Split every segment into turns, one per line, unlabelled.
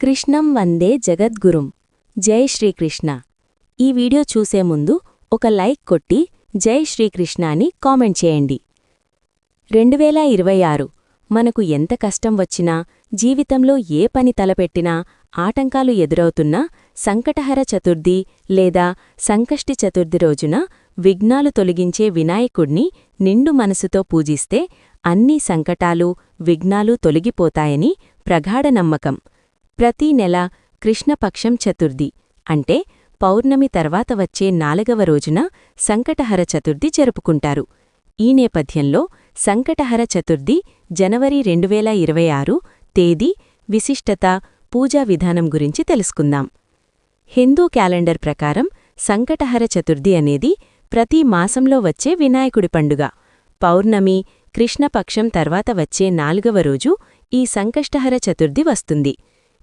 కృష్ణం వందే జగద్గురుం. జై శ్రీకృష్ణ. ఈ వీడియో చూసే ముందు ఒక లైక్ కొట్టి జై శ్రీకృష్ణ అని కామెంట్ చేయండి. రెండువేల ఇరవై ఆరు మనకు ఎంత కష్టం వచ్చినా జీవితంలో ఏ పని తలపెట్టినా ఆటంకాలు ఎదురవుతున్నా సంకటహర చతుర్థి లేదా సంకష్టి చతుర్థి రోజున విఘ్నాలు తొలగించే వినాయకుడిని నిండు మనసుతో పూజిస్తే అన్ని సంకటాలు విఘ్నాలు తొలగిపోతాయని ప్రగాఢ నమ్మకం. ప్రతీ నెల కృష్ణపక్షం చతుర్థి అంటే పౌర్ణమి తర్వాత వచ్చే నాలుగవ రోజున సంకటహర చతుర్థి జరుపుకుంటారు. ఈ నేపథ్యంలో సంకటహర చతుర్థి జనవరి రెండువేల ఇరవై ఆరు తేదీ విశిష్టత పూజా విధానం గురించి తెలుసుకుందాం. హిందూ క్యాలెండర్ ప్రకారం సంకటహర చతుర్థి అనేది ప్రతి మాసంలో వచ్చే వినాయకుడి పండుగ. పౌర్ణమి కృష్ణపక్షం తర్వాత వచ్చే నాలుగవ రోజు ఈ సంకష్టహర చతుర్థి వస్తుంది.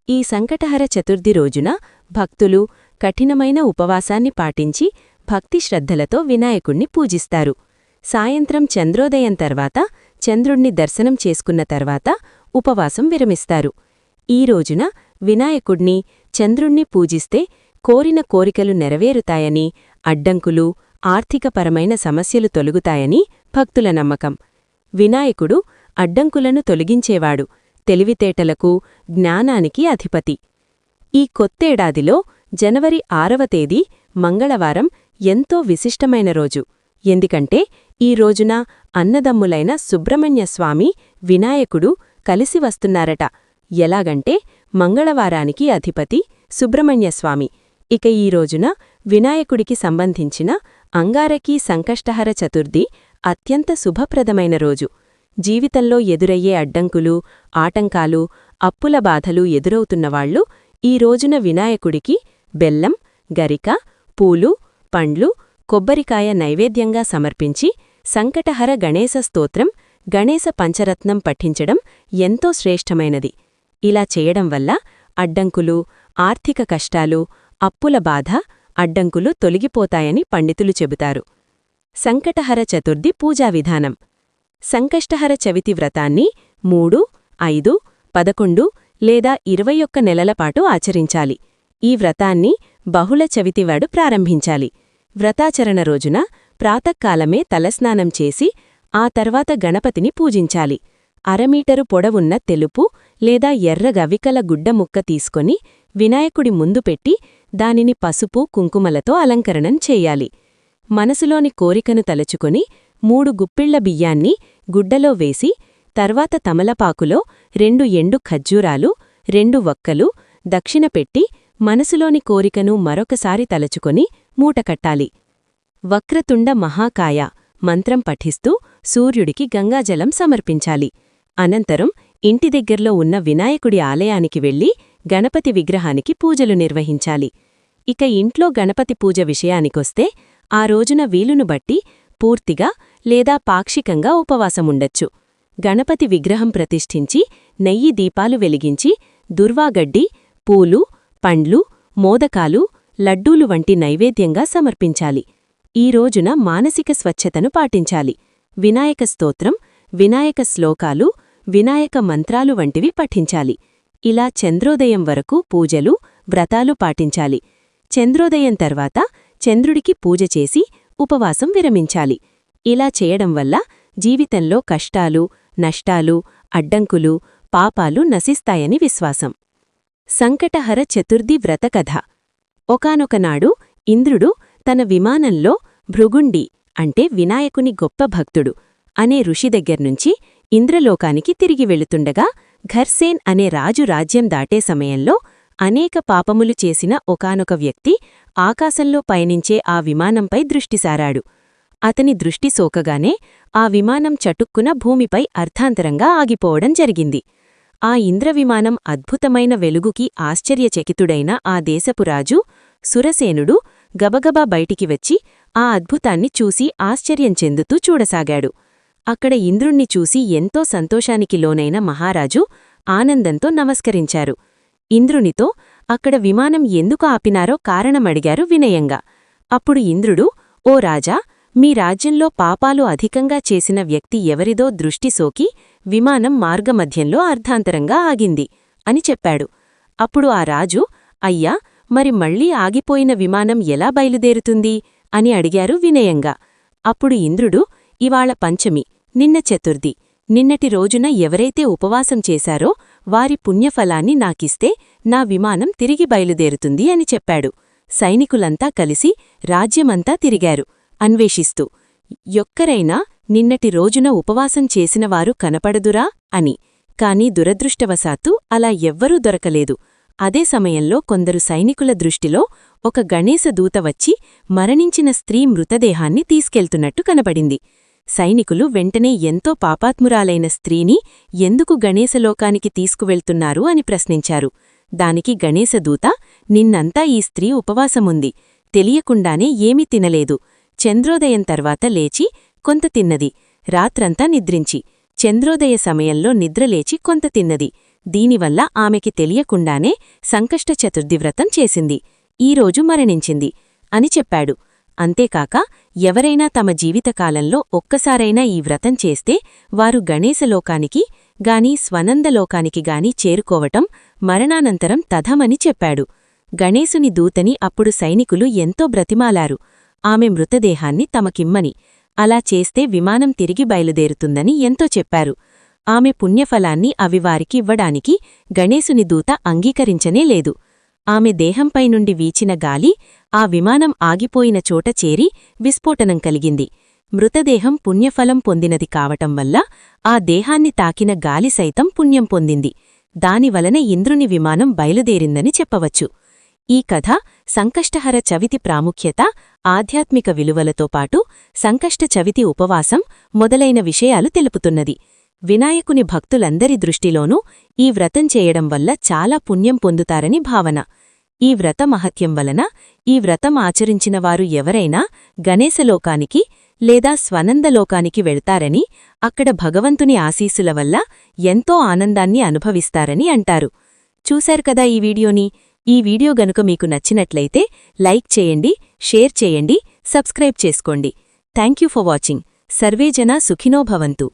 ఈ సంకటహర చతుర్థి రోజున భక్తులు కఠినమైన ఉపవాసాన్ని పాటించి భక్తి శ్రద్ధలతో వినాయకుణ్ణి పూజిస్తారు. సాయంత్రం చంద్రోదయం తర్వాత చంద్రుణ్ణి దర్శనం చేసుకున్న తర్వాత ఉపవాసం విరమిస్తారు. ఈ రోజున వినాయకుణ్ణి చంద్రుణ్ణి పూజిస్తే కోరిన కోరికలు నెరవేరుతాయని అడ్డంకులు ఆర్థికపరమైన సమస్యలు తొలుగుతాయని భక్తుల నమ్మకం. వినాయకుడు అడ్డంకులను తొలగించేవాడు. తెలివితేటలకు జ్ఞానానికి అధిపతి. ఈ కొత్తేడాదిలో జనవరి ఆరవ తేదీ మంగళవారం ఎంతో విశిష్టమైన రోజు. ఎందుకంటే ఈ రోజున అన్నదమ్ములైన సుబ్రహ్మణ్యస్వామి వినాయకుడు కలిసి వస్తున్నారట. ఎలాగంటే మంగళవారానికి అధిపతి సుబ్రహ్మణ్యస్వామి ఇక ఈ రోజున వినాయకుడికి సంబంధించిన అంగారకీ సంకష్టహర చతుర్థి అత్యంత శుభప్రదమైన రోజు. జీవితంలో ఎదురయ్యే అడ్డంకులు ఆటంకాలు అప్పుల బాధలు ఎదురవుతున్నవాళ్ళు ఈ రోజున వినాయకుడికి బెల్లం గరిక పూలు పండ్లు కొబ్బరికాయ నైవేద్యంగా సమర్పించి సంకటహర గణేశ స్తోత్రం గణేశ పంచరత్నం పఠించడం ఎంతో శ్రేష్టమైనది. ఇలా చేయడం వల్ల అడ్డంకులు ఆర్థిక కష్టాలు అప్పుల బాధ అడ్డంకులు తొలగిపోతాయని పండితులు చెబుతారు. సంకటహర చతుర్థి పూజా విధానం. సంకష్టహర చవితి వ్రతాన్ని మూడు ఐదు పదకొండు లేదా ఇరవై ఒక్క నెలలపాటు ఆచరించాలి. ఈ వ్రతాన్ని బహుళ చవితివాడు ప్రారంభించాలి. వ్రతాచరణ రోజున ప్రాతకాలమే తలస్నానం చేసి ఆ తర్వాత గణపతిని పూజించాలి. అరమీటరు పొడవున్న తెలుపు లేదా ఎర్ర గవికల గుడ్డ ముక్క తీసుకొని వినాయకుడి ముందు పెట్టి దానిని పసుపు కుంకుమలతో అలంకరణం చేయాలి. మనసులోని కోరికను తలచుకొని మూడు గుప్పిళ్ళ బియ్యాన్ని గుడ్డలో వేసి తర్వాత తమలపాకులో రెండు ఎండు ఖజ్జూరాలు రెండు వక్కలు దక్షిణ పెట్టి మనసులోని కోరికను మరొకసారి తలచుకొని మూటకట్టాలి వక్రతుండ మహాకాయ మంత్రం పఠిస్తూ సూర్యుడికి గంగాజలం సమర్పించాలి. అనంతరం ఇంటి దగ్గర్లో ఉన్న వినాయకుడి ఆలయానికి వెళ్ళి గణపతి విగ్రహానికి పూజలు నిర్వహించాలి. ఇక ఇంట్లో గణపతి పూజ విషయానికొస్తే ఆ రోజున వీలును బట్టి పూర్తిగా లేదా పాక్షికంగా ఉపవాసముండొచ్చు. గణపతి విగ్రహం ప్రతిష్ఠించి నెయ్యి దీపాలు వెలిగించి దుర్వాగడ్డి పూలు పండ్లు మోదకాలు లడ్డూలు వంటి నైవేద్యంగా సమర్పించాలి. ఈ రోజున మానసిక స్వచ్ఛతను పాటించాలి. వినాయక స్తోత్రం వినాయక శ్లోకాలు వినాయక మంత్రాలు వంటివి పఠించాలి. ఇలా చంద్రోదయం వరకు పూజలు వ్రతాలు పాటించాలి. చంద్రోదయం తర్వాత చంద్రుడికి పూజ చేసి ఉపవాసం విరమించాలి. ఇలా చేయడం వల్ల జీవితంలో కష్టాలు నష్టాలు అడ్డంకులు పాపాలు నశిస్తాయని విశ్వాసం. సంకటహర చతుర్థి వ్రతకథ ఒకనొకనాడు ఇంద్రుడు తన విమానంలో భృగుండి అంటే వినాయకుని గొప్ప భక్తుడు అనే ఋషి దగ్గర్నుంచి ఇంద్రలోకానికి తిరిగి వెళుతుండగా ఘర్సేన్ అనే రాజు రాజ్యం దాటే సమయంలో అనేక పాపములు చేసిన ఒకానొక వ్యక్తి ఆకాశంలో పయనించే ఆ విమానంపై దృష్టిసారాడు. అతని దృష్టి సోకగానే ఆ విమానం చటుక్కున భూమిపై అర్థాంతరంగా ఆగిపోవడం జరిగింది. ఆ ఇంద్రవిమానం అద్భుతమైన వెలుగుకి ఆశ్చర్యచకితుడైన ఆ దేశపురాజు సురసేనుడు గబగబా బయటికి వచ్చి ఆ అద్భుతాన్ని చూసి ఆశ్చర్యం చెందుతూ చూడసాగాడు. అక్కడ ఇంద్రుణ్ణి చూసి ఎంతో సంతోషానికి లోనైన మహారాజు ఆనందంతో నమస్కరించారు. ఇంద్రునితో అక్కడ విమానం ఎందుకు ఆపినారో కారణమడిగారు వినయంగా. అప్పుడు ఇంద్రుడు ఓ రాజా మీ రాజ్యంలో పాపాలు అధికంగా చేసిన వ్యక్తి ఎవరిదో దృష్టి సోకి విమానం మార్గమధ్యంలో అర్ధాంతరంగా ఆగింది అని చెప్పాడు. అప్పుడు ఆ రాజు అయ్యా మరి మళ్ళీ ఆగిపోయిన విమానం ఎలా బయలుదేరుతుంది? అని అడిగారు వినయంగా. అప్పుడు ఇంద్రుడు ఇవాళ పంచమి నిన్న చతుర్థి నిన్నటి రోజున ఎవరైతే ఉపవాసం చేశారో వారి పుణ్యఫలాన్ని నాకిస్తే నా విమానం తిరిగి బయలుదేరుతుంది అని చెప్పాడు. సైనికులంతా కలిసి రాజ్యమంతా తిరిగారు. అన్వేషిస్తూ యొక్కరైనా నిన్నటి రోజున ఉపవాసం చేసినవారు కనపడదురా? అని. కాని దురదృష్టవశాత్తు అలా ఎవ్వరూ దొరకలేదు. అదే సమయంలో కొందరు సైనికుల దృష్టిలో ఒక గణేశ దూత వచ్చి మరణించిన స్త్రీ మృతదేహాన్ని తీసుకెళ్తున్నట్టు కనబడింది సైనికులు వెంటనే ఎంతో పాపాత్మురాలైన స్త్రీని ఎందుకు గణేశలోకానికి తీసుకువెళ్తున్నారు అని ప్రశ్నించారు. దానికి గణేశదూత నిన్నంతా ఈ స్త్రీ ఉపవాసముంది. తెలియకుండానే ఏమీ తినలేదు. చంద్రోదయం తర్వాత లేచి కొంత తిన్నది. రాత్రంతా నిద్రించి. చంద్రోదయ సమయంలో నిద్రలేచి కొంత తిన్నది. దీనివల్ల ఆమెకి తెలియకుండానే సంకష్ట చతుర్థివ్రతం చేసింది. ఈరోజు మరణించింది అని చెప్పాడు. అంతేకాక ఎవరైనా తమ జీవితకాలంలో ఒక్కసారైనా ఈ వ్రతం చేస్తే వారు గణేశలోకానికి గాని స్వనందలోకానికి గాని చేరుకోవటం మరణానంతరం తథమని చెప్పాడు. గణేశుని దూతని అప్పుడు సైనికులు ఎంతో బ్రతిమాలారు. ఆమె మృతదేహాన్ని తమకిమ్మని. అలా చేస్తే విమానం తిరిగి బయలుదేరుతుందని ఎంతో చెప్పారు. ఆమె పుణ్యఫలాన్ని అవి వారికివ్వడానికి గణేశుని దూత అంగీకరించనే లేదు. ఆమె దేహంపై నుండి వీచిన గాలి ఆ విమానం ఆగిపోయిన చోట చేరి విస్ఫోటనం కలిగింది. మృతదేహం పుణ్యఫలం పొందినది కావటం వల్ల ఆ దేహాన్ని తాకిన గాలి సైతం పుణ్యం పొందింది. దానివలన ఇంద్రుని విమానం బయలుదేరిందని చెప్పవచ్చు. ఈ కథ సంకష్టహర చవితి ప్రాముఖ్యత ఆధ్యాత్మిక విలువలతో పాటు సంకష్ట చవితి ఉపవాసం మొదలైన విషయాలు తెలుపుతున్నది. వినాయకుని భక్తులందరి దృష్టిలోనూ ఈ వ్రతం చేయడం వల్ల చాలా పుణ్యం పొందుతారని భావన. ఈ వ్రత మహత్యం వలన ఈ వ్రతం ఆచరించిన వారు ఎవరైనా గణేశలోకానికి లేదా స్వనందలోకానికి వెళ్తారని అక్కడ భగవంతుని ఆశీసుల వల్ల ఎంతో ఆనందాన్ని అనుభవిస్తారని అంటారు. చూశారు కదా ఈ వీడియోని? ఈ వీడియో గనుక మీకు నచ్చినట్లయితే లైక్ చేయండి షేర్ చేయండి సబ్స్క్రైబ్ చేసుకోండి. Thank for watching. సర్వేజన సుఖినో భవంతు.